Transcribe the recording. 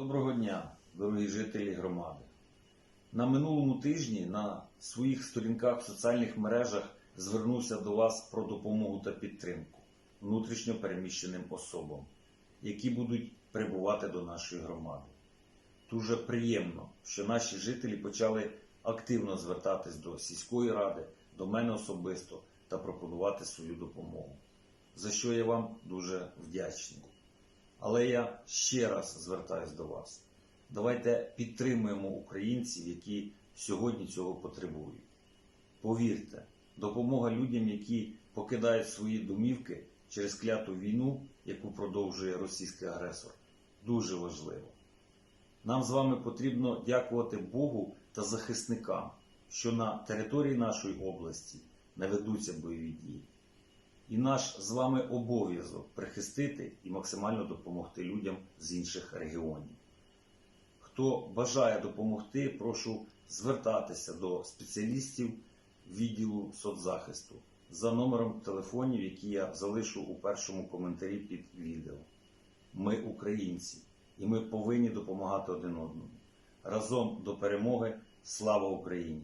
Доброго дня, дорогі жителі громади. На минулому тижні на своїх сторінках в соціальних мережах звернувся до вас про допомогу та підтримку внутрішньо переміщеним особам, які будуть прибувати до нашої громади. Дуже приємно, що наші жителі почали активно звертатись до сільської ради, до мене особисто та пропонувати свою допомогу, за що я вам дуже вдячний. Але я ще раз звертаюсь до вас. Давайте підтримуємо українців, які сьогодні цього потребують. Повірте, допомога людям, які покидають свої домівки через кляту війну, яку продовжує російський агресор, дуже важлива. Нам з вами потрібно дякувати Богу та захисникам, що на території нашої області не ведуться бойові дії. І наш з вами обов'язок прихистити і максимально допомогти людям з інших регіонів. Хто бажає допомогти, прошу звертатися до спеціалістів відділу соцзахисту за номером телефонів, які я залишу у першому коментарі під відео. Ми українці, і ми повинні допомагати один одному. Разом до перемоги. Слава Україні!